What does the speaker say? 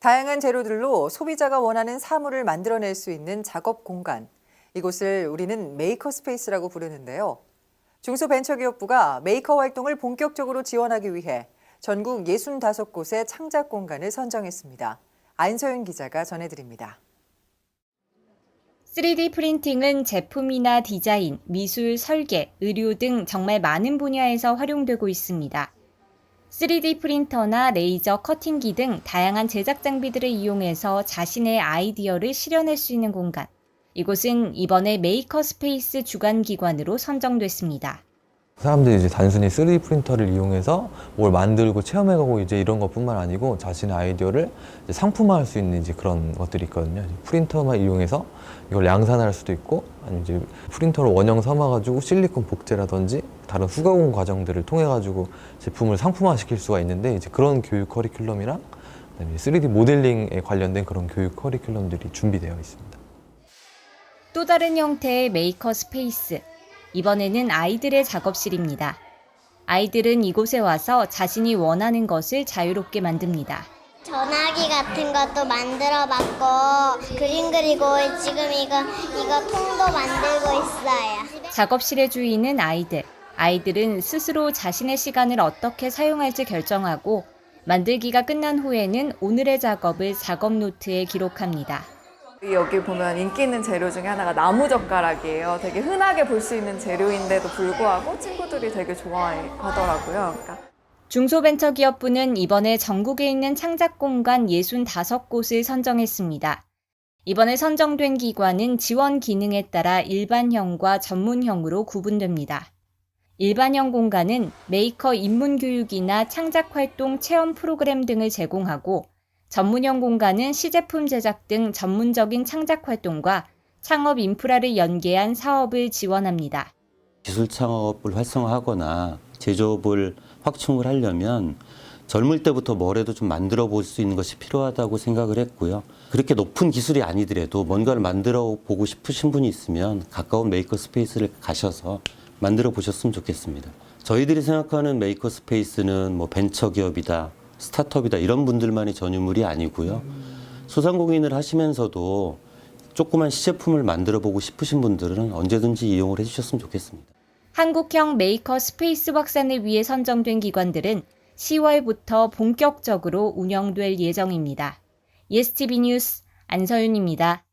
다양한 재료들로 소비자가 원하는 사물을 만들어낼 수 있는 작업 공간. 이곳을 우리는 메이커 스페이스라고 부르는데요. 중소벤처기업부가 메이커 활동을 본격적으로 지원하기 위해 전국 65곳의 창작 공간을 선정했습니다. 안서윤 기자가 전해드립니다. 3D 프린팅은 제품이나 디자인, 미술, 설계, 의료 등 정말 많은 분야에서 활용되고 있습니다. 3D 프린터나 레이저 커팅기 등 다양한 제작 장비들을 이용해서 자신의 아이디어를 실현할 수 있는 공간. 이곳은 이번에 메이커 스페이스 주관 기관으로 선정됐습니다. 사람들이 이제 단순히 3D 프린터를 이용해서 뭘 만들고 체험해가고 이제 이런 것뿐만 아니고 자신의 아이디어를 상품화할 수 있는 이제 그런 것들이 있거든요. 프린터만 이용해서 이걸 양산할 수도 있고 아니면 이제 프린터를 원형 삼아가지고 실리콘 복제라든지 다른 후가공 과정들을 통해가지고 제품을 상품화시킬 수가 있는데 이제 그런 교육 커리큘럼이랑 그다음에 3D 모델링에 관련된 그런 교육 커리큘럼들이 준비되어 있습니다. 또 다른 형태의 메이커 스페이스. 이번에는 아이들의 작업실입니다. 아이들은 이곳에 와서 자신이 원하는 것을 자유롭게 만듭니다. 전화기 같은 것도 만들어 봤고 그림 그리고 지금 이거 이거 통도 만들고 있어요. 작업실의 주인은 아이들. 아이들은 스스로 자신의 시간을 어떻게 사용할지 결정하고 만들기가 끝난 후에는 오늘의 작업을 작업 노트에 기록합니다. 여기 보면 인기 있는 재료 중에 하나가 나무젓가락이에요. 되게 흔하게 볼 수 있는 재료인데도 불구하고 친구들이 되게 좋아하더라고요. 그러니까 중소벤처기업부는 이번에 전국에 있는 창작공간 65곳을 선정했습니다. 이번에 선정된 기관은 지원 기능에 따라 일반형과 전문형으로 구분됩니다. 일반형 공간은 메이커 입문 교육이나 창작 활동 체험 프로그램 등을 제공하고 전문형 공간은 시제품 제작 등 전문적인 창작 활동과 창업 인프라를 연계한 사업을 지원합니다. 기술 창업을 활성화하거나 제조업을 확충을 하려면 젊을 때부터 뭐라도 좀 만들어 볼 수 있는 것이 필요하다고 생각을 했고요. 그렇게 높은 기술이 아니더라도 뭔가를 만들어 보고 싶으신 분이 있으면 가까운 메이커 스페이스를 가셔서 만들어 보셨으면 좋겠습니다. 저희들이 생각하는 메이커 스페이스는 뭐 벤처 기업이다, 스타트업이다 이런 분들만이 전유물이 아니고요. 소상공인을 하시면서도 조그만 시제품을 만들어 보고 싶으신 분들은 언제든지 이용을 해주셨으면 좋겠습니다. 한국형 메이커 스페이스 확산을 위해 선정된 기관들은 10월부터 본격적으로 운영될 예정입니다. 예스티비 뉴스 안서윤입니다.